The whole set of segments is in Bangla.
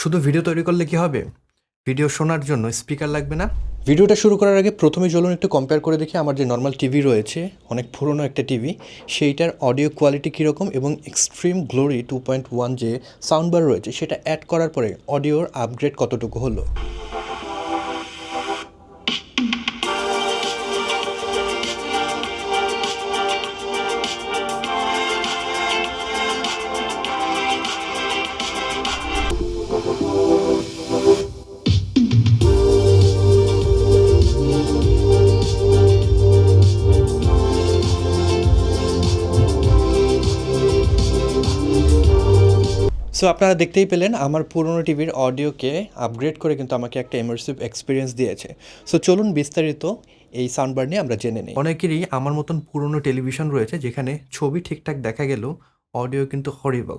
শুধু ভিডিও তৈরি করলে কি হবে? ভিডিও শোনার জন্য স্পিকার লাগবে না? ভিডিওটা শুরু করার আগে প্রথমে চলুন একটু কম্পেয়ার করে দেখি আমার যে নর্মাল টিভি রয়েছে, অনেক পুরনো একটা টিভি সেইটার অডিও কোয়ালিটি কীরকম এবং extreme glory two point one যে সাউন্ড বার রয়েছে, সেটা অ্যাড করার পরে অডিওর আপগ্রেড কতটুকু হলো? সো আপনারা দেখতেই পেলেন, আমার পুরনো টিভির অডিওকে আপগ্রেড করে কিন্তু আমাকে একটা ইমার্সিভ এক্সপিরিয়েন্স দিয়েছে। সো চলুন বিস্তারিত এই সাউন্ডবার নিয়ে আমরা জেনে নিই। অনেকেরই আমার মতন পুরনো টেলিভিশন রয়েছে, যেখানে ছবি ঠিকঠাক দেখা গেলেও অডিও কিন্তু হরিবল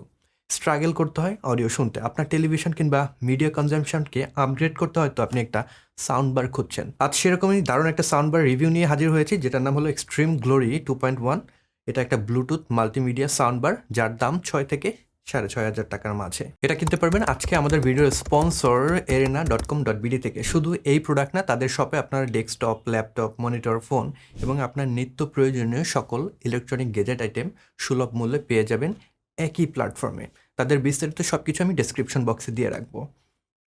স্ট্রাগল করতে হয় অডিও শুনতে। আপনার টেলিভিশন কিংবা মিডিয়া কনজামশনকে আপগ্রেড করতে হয় তো আপনি একটা সাউন্ড বার খুঁজছেন। আজ সেরকমই দারুণ একটা সাউন্ড বার রিভিউ নিয়ে হাজির হয়েছি, যেটার নাম হলো extreme glory two point one এটা একটা ব্লুটুথ মাল্টিমিডিয়া সাউন্ড বার যার দাম ছয় থেকে সাড়ে ছয় হাজার টাকার মাঝে। এটা কিনতে পারবেন আজকে আমাদের ভিডিওর sponsor arena dot com dot BD থেকে। শুধু এই প্রোডাক্ট না, তাদের শপে আপনার ডেস্কটপ ল্যাপটপ মনিটর ফোন এবং আপনার নিত্য প্রয়োজনীয় সকল ইলেকট্রনিক গেজেট আইটেম সুলভ মূল্যে পেয়ে যাবেন একই প্ল্যাটফর্মে তাদের বিস্তারিত সব কিছু আমি ডেসক্রিপশন বক্সে দিয়ে রাখব।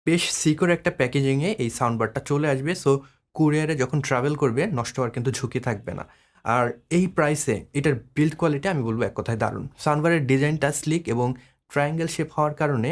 বেশ সিকিউর একটা প্যাকেজিংয়ে এই সাউন্ডবারটা চলে আসবে। সো কুরিয়ারে যখন ট্রাভেল করবে, নষ্ট হওয়ার কিন্তু ঝুঁকি থাকবে না। আর এই প্রাইসে এটার বিল্ড কোয়ালিটি আমি বলব এক কথায় দারুণ। সাউন্ডবারের ডিজাইনটা স্লিক এবং ট্রায়াঙ্গেল শেপ হওয়ার কারণে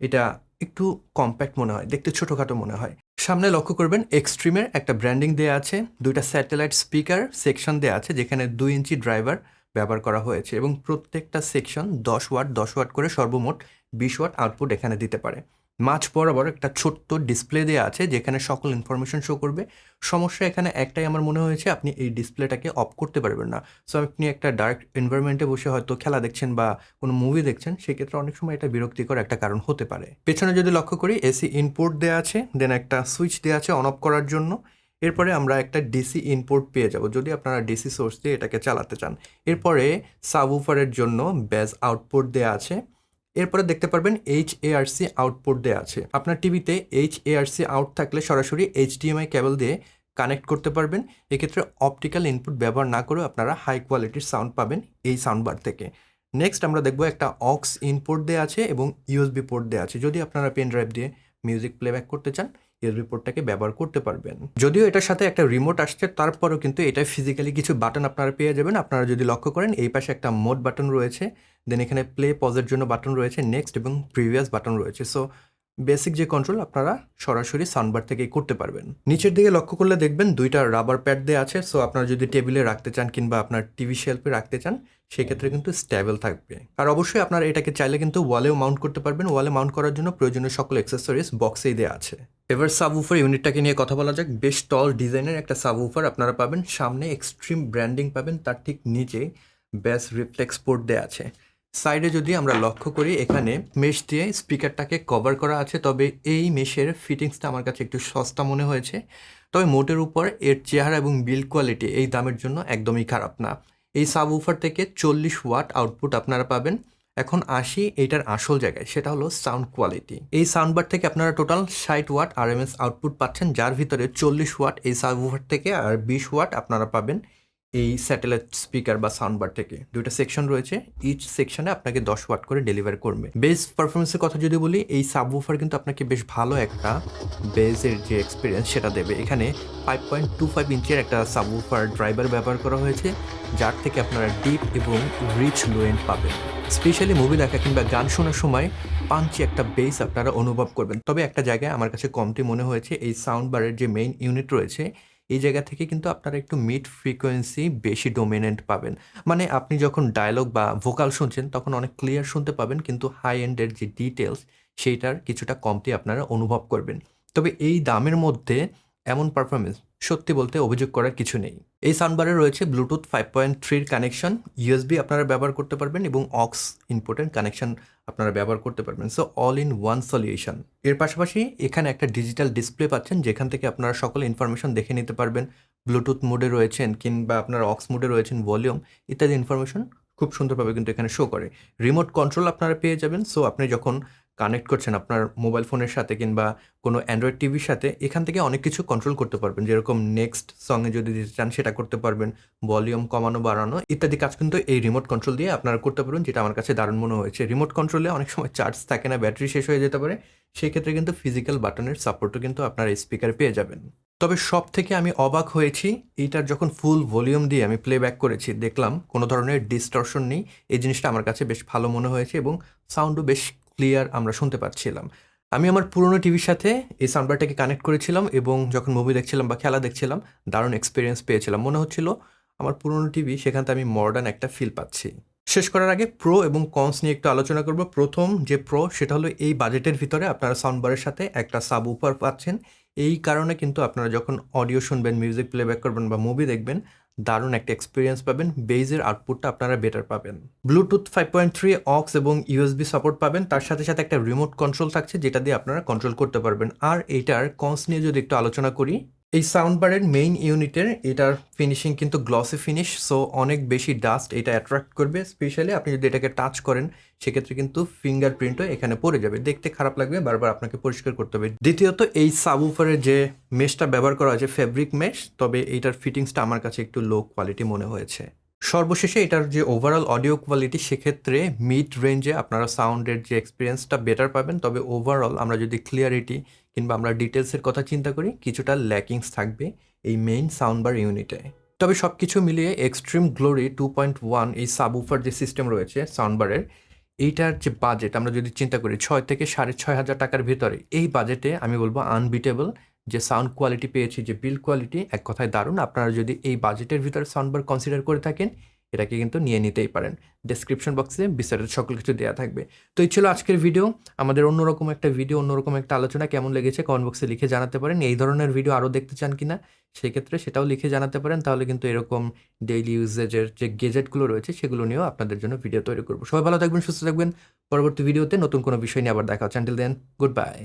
এটা একটু কম্প্যাক্ট মনে হয়, দেখতে ছোটোখাটো মনে হয়। সামনে লক্ষ্য করবেন এক্সট্রিমের একটা ব্র্যান্ডিং দেওয়া আছে, দুইটা স্যাটেলাইট স্পিকার সেকশন দেওয়া আছে, যেখানে দুই ইঞ্চি ড্রাইভার ব্যবহার করা হয়েছে এবং প্রত্যেকটা সেকশন দশ ওয়াট দশ ওয়াট করে সর্বমোট বিশ ওয়াট আউটপুট এখানে দিতে পারে। মাঝ বরাবর একটা ছোট্ট ডিসপ্লে দেওয়া আছে যেখানে সকল ইনফরমেশন শো করবে। সমস্যা এখানে একটাই আমার মনে হয়েছে, আপনি এই ডিসপ্লেটাকে অফ করতে পারবেন না। সো আপনি একটা ডার্ক এনভায়রনমেন্টে বসে হয়তো খেলা দেখছেন বা কোনো মুভি দেখছেন, সেক্ষেত্রে অনেক সময় এটা বিরক্তিকর একটা কারণ হতে পারে। পেছনে যদি লক্ষ্য করি এসি ইনপোর্ট দেওয়া আছে দেন একটা সুইচ দেওয়া আছে অন অফ করার জন্য। এরপরে আমরা একটা ডিসি ইনপোর্ট পেয়ে যাব, যদি আপনারা ডিসি সোর্স দিয়ে এটাকে চালাতে চান। এরপরে সাবউফারের জন্য ব্যাজ আউটপুট দেওয়া আছে। এরপরে দেখতে পারবেন এইচ এআরসি আউটপুট দেওয়া আছে। আপনার টিভিতে এইচ এআরসি আউট থাকলে সরাসরি এইচডিএমআই কেবল দিয়ে কানেক্ট করতে পারবেন। এক্ষেত্রে অপটিক্যাল ইনপুট ব্যবহার না করেও আপনারা হাই কোয়ালিটির সাউন্ড পাবেন এই সাউন্ড বার থেকে। নেক্সট আমরা দেখব একটা অক্স ইনপুট দেওয়া আছে এবং ইউএসবি পোর্ট দেওয়া আছে। যদি আপনারা পেন ড্রাইভ দিয়ে মিউজিক প্লেব্যাক করতে চান ইউএসবি রিপোর্টটাকে ব্যবহার করতে পারবেন। যদিও এটার সাথে একটা রিমোট আসছে, তারপরও কিন্তু এটা ফিজিক্যালি কিছু বাটন আপনারা পেয়ে যাবেন। আপনারা যদি লক্ষ্য করেন, এই পাশে একটা মোড বাটন রয়েছে দেন এখানে প্লে পজের জন্য বাটন রয়েছে নেক্সট এবং প্রিভিয়াস বাটন রয়েছে। সো বেসিক যে কন্ট্রোল আপনারা সরাসরি সানবার থেকেই করতে পারবেন। নিচের দিকে লক্ষ্য করলে দেখবেন দুইটা রাবার প্যাড দেওয়া আছে সো আপনারা যদি টেবিলে রাখতে চান কিংবা আপনার টিভি শেলফে রাখতে চান, সেক্ষেত্রে কিন্তু স্ট্যাবেল থাকবে। আর অবশ্যই আপনারা এটাকে চাইলে কিন্তু ওয়ালেও মাউন্ট করতে পারবেন। ওয়ালে মাউন্ট করার জন্য প্রয়োজনীয় সকল অ্যাক্সেসরিজ বক্সেই দেওয়া আছে। এবার সাবউফার ইউনিটটাকে নিয়ে কথা বলা যাক। বেশ টল ডিজাইনের একটা সাবউফার আপনারা পাবেন। সামনে এক্সট্রিম ব্র্যান্ডিং পাবেন। তার ঠিক নিচে ব্যাস রিফ্লেক্স পোর্ট দেওয়া আছে। সাইডে যদি আমরা লক্ষ্য করি, এখানে মেশ দিয়ে স্পিকারটাকে কভার করা আছে, তবে এই মেশের ফিটিংসটা আমার কাছে একটু সস্তা মনে হয়েছে। তবে মোটের উপর এর চেহারা এবং বিল্ড কোয়ালিটি এই দামের জন্য একদমই খারাপ না। এই সাব উফার থেকে চল্লিশ ওয়াট আউটপুট আপনারা পাবেন। এখন আসি এইটার আসল জায়গায়, সেটা হলো সাউন্ড কোয়ালিটি। এই সাউন্ড সাউন্ডবার থেকে আপনারা টোটাল ষাট ওয়াট আর আউটপুট পাচ্ছেন, যার ভিতরে চল্লিশ ওয়াট এই সাব উফার থেকে আর বিশ ওয়াট আপনারা পাবেন। এই স্যাটেলাইট স্পিকার বা সাউন্ডবার থেকে দুইটা সেকশন রয়েছে। ইচ সেকশনে আপনাকে দশ ওয়াট করে ডেলিভার করবে। বেস পারফরমেন্সের কথা যদি বলি, এই সাবউফার কিন্তু আপনাকে বেশ ভালো একটা বেসের যে এক্সপিরিয়েন্স সেটা দেবে। এখানে ফাইভ পয়েন্ট টু ফাইভ ইঞ্চের একটা সাবউফার ড্রাইভার ব্যবহার করা হয়েছে, যার থেকে আপনারা ডিপ এবং রিচ লোয়েন্ট পাবেন। স্পেশালি মুভি দেখা কিংবা গান শোনার সময় পাঞ্চি একটা বেস আপনারা অনুভব করবেন। তবে একটা জায়গায় আমার কাছে কমতি মনে হয়েছে, এই সাউন্ড বারের যে মেইন ইউনিট রয়েছে এই জায়গা থেকে কিন্তু আপনারা একটু মিড ফ্রিকোয়েন্সি বেশি ডোমিনেন্ট পাবেন। মানে আপনি যখন ডায়লগ বা ভোকাল শুনছেন, তখন অনেক ক্লিয়ার শুনতে পাবেন, কিন্তু হাই এন্ডের যে ডিটেলস সেইটার কিছুটা কমতি আপনারা অনুভব করবেন। তবে এই দামের মধ্যে এমন পারফরমেন্স সত্যি বলতে অভিযোগ করার কিছু নেই। এই সাউন্ডবারে রয়েছে ব্লুটুথ ফাইভ পয়েন্ট থ্রির কানেকশন ইউএসবি আপনারা ব্যবহার করতে পারবেন এবং অক্স ইনপুটের কানেকশন আপনারা ব্যবহার করতে পারবেন। So all in one solution এর পাশাপাশি এখানে একটা ডিজিটাল ডিসপ্লে পাচ্ছেন, যেখান থেকে আপনারা সকল ইনফরমেশন দেখে নিতে পারবেন। ব্লুটুথ মোডে রয়েছেন কিংবা আপনার অক্স মোডে রয়েছেন ভলিউম ইত্যাদি ইনফরমেশন খুব সুন্দরভাবে কিন্তু এখানে শো করে। রিমোট কন্ট্রোল আপনারা পেয়ে যাবেন। সো আপনি যখন কানেক্ট করছেন আপনার মোবাইল ফোনের সাথে কিংবা কোনো অ্যান্ড্রয়েড টিভির সাথে, এখান থেকে অনেক কিছু কন্ট্রোল করতে পারবেন। যেরকম নেক্সট সঙ্গে যদি দিতে চান সেটা করতে পারবেন ভলিউম কমানো, বাড়ানো ইত্যাদি কাজ কিন্তু এই রিমোট কন্ট্রোল দিয়ে আপনারা করতে পারবেন, যেটা আমার কাছে দারুণ মনে হয়েছে। রিমোট কন্ট্রোলে অনেক সময় চার্জ থাকে না ব্যাটারি শেষ হয়ে যেতে পারে, সেই ক্ষেত্রে কিন্তু ফিজিক্যাল বাটনের সাপোর্টও কিন্তু আপনারা স্পিকার পেয়ে যাবেন। তবে সব থেকে আমি অবাক হয়েছি এইটার যখন ফুল ভলিউম দিয়ে আমি প্লেব্যাক করেছি, দেখলাম কোনো ধরনের ডিস্টরশন নেই। এই জিনিসটা আমার কাছে বেশ ভালো মনে হয়েছে এবং সাউন্ডও বেশ ক্লিয়ার আমরা শুনতে পাচ্ছিলাম। আমি আমার পুরনো টিভির সাথে এই সাউন্ডবারটাকে কানেক্ট করেছিলাম এবং যখন মুভি দেখছিলাম বা খেলা দেখছিলাম, দারুণ এক্সপিরিয়েন্স পেয়েছিলাম। মনে হচ্ছিল আমার পুরোনো টিভি সেখান থেকে আমি মডার্ন একটা ফিল পাচ্ছি। শেষ করার আগে প্রো এবং কনস নিয়ে একটু আলোচনা করব। প্রথম যে প্রো সেটা হলো এই বাজেটের ভিতরে আপনারা সাউন্ডবারের সাথে একটা সাব উপর পাচ্ছেন। এই কারণে কিন্তু আপনারা যখন অডিও শুনবেন মিউজিক প্লেব্যাক করবেন বা মুভি দেখবেন দারুণ একটা এক্সপিরিয়েন্স পাবেন বেইজের আউটপুটটা আপনারা বেটার পাবেন। Bluetooth five point three aux এবং ইউএসবি সাপোর্ট পাবেন, তার সাথে সাথে একটা রিমোট কন্ট্রোল থাকছে, যেটা দিয়ে আপনারা কন্ট্রোল করতে পারবেন। আর এইটার কনস নিয়ে যদি একটু আলোচনা করি এই সাউন্ড বারের মেইন ইউনিটের এটার ফিনিশিং কিন্তু গ্লসি ফিনিশ সো অনেক বেশি ডাস্ট এটা অ্যাট্রাক্ট করবে স্পেশালি আপনি যদি এটাকে টাচ করেন, সেক্ষেত্রে কিন্তু ফিঙ্গারপ্রিন্টও এখানে পড়ে যাবে। দেখতে খারাপ লাগবে, বারবার আপনাকে পরিষ্কার করতে হবে। দ্বিতীয়ত, এই সাবউফারের যে মেশটা ব্যবহার করা আছে ফেব্রিক মেশ তবে এইটার ফিটিংসটা আমার কাছে একটু লো কোয়ালিটি মনে হয়েছে। সর্বশেষে এটার যে ওভারঅল অডিও কোয়ালিটি সেক্ষেত্রে মিড রেঞ্জে আপনারা সাউন্ডের যে এক্সপিরিয়েন্সটা বেটার পাবেন। তবে ওভারঅল আমরা যদি ক্লিয়ারিটি কিংবা আমরা ডিটেলসের কথা চিন্তা করি, কিছুটা ল্যাকিংস থাকবে এই মেইন সাউন্ডবার ইউনিটে তবে সব কিছু মিলিয়ে extreme glory two point one এই সাবউফার যে সিস্টেম রয়েছে সাউন্ডবারের এইটার যে বাজেট আমরা যদি চিন্তা করি ছয় থেকে সাড়ে ছয় হাজার টাকার ভিতরে, এই বাজেটে আমি বলব আনবিটেবল যে সাউন্ড কোয়ালিটি পেয়েছি, যে বিল কোয়ালিটি এক কথায় দারুণ। আপনারা যদি এই বাজেটের ভিতরে সাউন্ডবার কনসিডার করে থাকেন, এটাকে কিন্তু নিয়ে নিতেই পারেন। ডেসক্রিপশন বক্সে বিস্তারিত সকল কিছু দেওয়া থাকবে। তো এই ছিল আজকের ভিডিও আমাদের অন্যরকম একটা ভিডিও অন্যরকম একটা আলোচনা কেমন লেগেছে কমেন্ট বক্সে লিখে জানাতে পারেন। এই ধরনের ভিডিও আরও দেখতে চান কিনা, সেক্ষেত্রে সেটাও লিখে জানাতে পারেন। তাহলে কিন্তু এরকম ডেইলি ইউজেজের যে গেজেটগুলো রয়েছে, সেগুলো নিয়েও আপনাদের জন্য ভিডিও তৈরি করব। সবাই ভালো থাকবেন, সুস্থ থাকবেন। পরবর্তী ভিডিওতে নতুন কোনো বিষয় নিয়ে আবার দেখা হচ্ছে। দেন গুড বাই